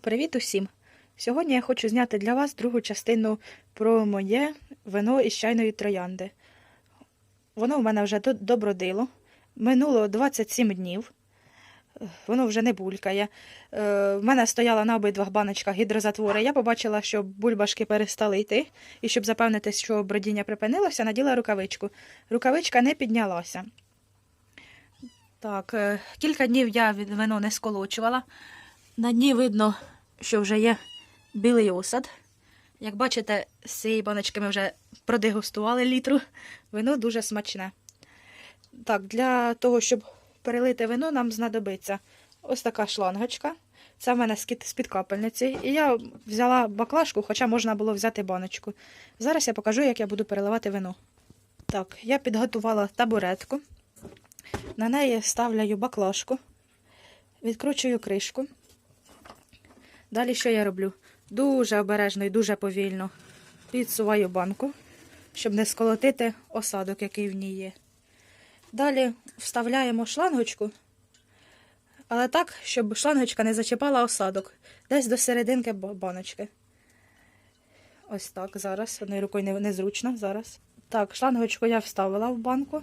Привіт усім! Сьогодні я хочу зняти для вас другу частину про моє вино із чайної троянди. Воно в мене вже до- добродило. Минуло 27 днів. Воно вже не булькає. Е, В мене стояла на обидвох баночках гідрозатвори. Я побачила, що бульбашки перестали йти. І щоб запевнитись, що бродіння припинилося, наділа рукавичку. Рукавичка не піднялася. Так, е, кілька днів я від- вино не сколочувала. На дні видно, що вже є білий осад. Як бачите, з цієї баночки ми вже продегустували літру. Вино дуже смачне. Так, для того, щоб перелити вино, нам знадобиться ось така шлангочка. Це в мене з-під капельниці. І я взяла баклажку, хоча можна було взяти баночку. Зараз я покажу, як я буду переливати вино. Так, я підготувала табуретку. На неї ставляю баклажку, відкручую кришку. Далі що я роблю? Дуже обережно і дуже повільно підсуваю банку, щоб не сколотити осадок, який в ній є. Далі вставляємо шлангочку, але так, щоб шлангочка не зачіпала осадок, десь до серединки баночки. Ось так, зараз. Одною рукою незручно, зараз. Так, шлангочку я вставила в банку.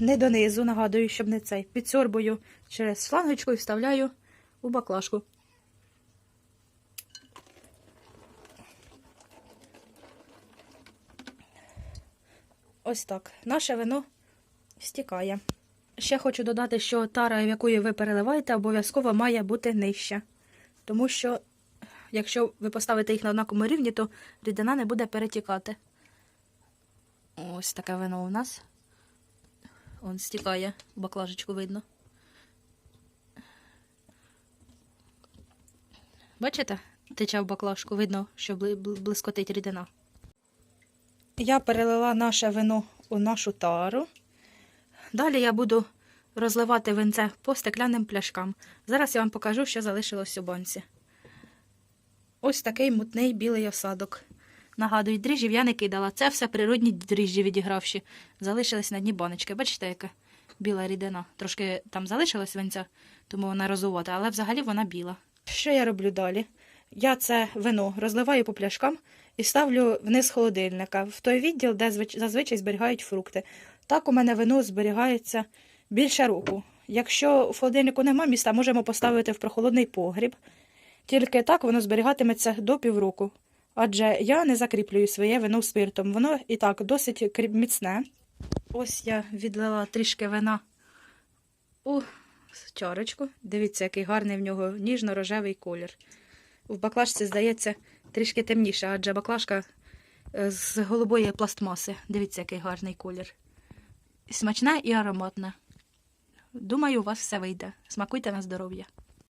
Не донизу, нагадую, щоб не цей. Підсорбую через шлангочку і вставляю у баклажку. Ось так. Наше вино стікає. Ще хочу додати, що тара, в яку ви переливаєте, обов'язково має бути нижча. Тому що, якщо ви поставите їх на однаковому рівні, то рідина не буде перетікати. Ось таке вино у нас. Он стікає, баклажечку видно. Бачите? Тече в баклажку, видно, що бли- бли- блискотить рідина. Я перелила наше вино у нашу тару. Далі я буду розливати винце по стеклянним пляшкам. Зараз я вам покажу, що залишилось у банці. Ось такий мутний білий осадок. Нагадую, дріжджів я не кидала. Це все природні дріжджі відігравші. Залишились на дні баночки. Бачите, яка біла рідина. Трошки там залишилось винця, тому вона розувата, але взагалі вона біла. Що я роблю далі? Я це вино розливаю по пляшкам і ставлю вниз холодильника, в той відділ, де зазвичай зберігають фрукти. Так у мене вино зберігається більше року. Якщо в холодильнику нема міста, можемо поставити в прохолодний погріб. Тільки так воно зберігатиметься до півроку. Адже я не закріплюю своє вино спиртом. Воно і так досить міцне. Ось я відлила трішки вина у чарочку. Дивіться, який гарний в нього ніжно-рожевий колір. В баклажці, здається, трішки темніше, адже баклажка е, з голубої пластмаси. Дивіться, який гарний колір. Смачна і ароматна. Думаю, у вас все вийде. Смакуйте на здоров'я.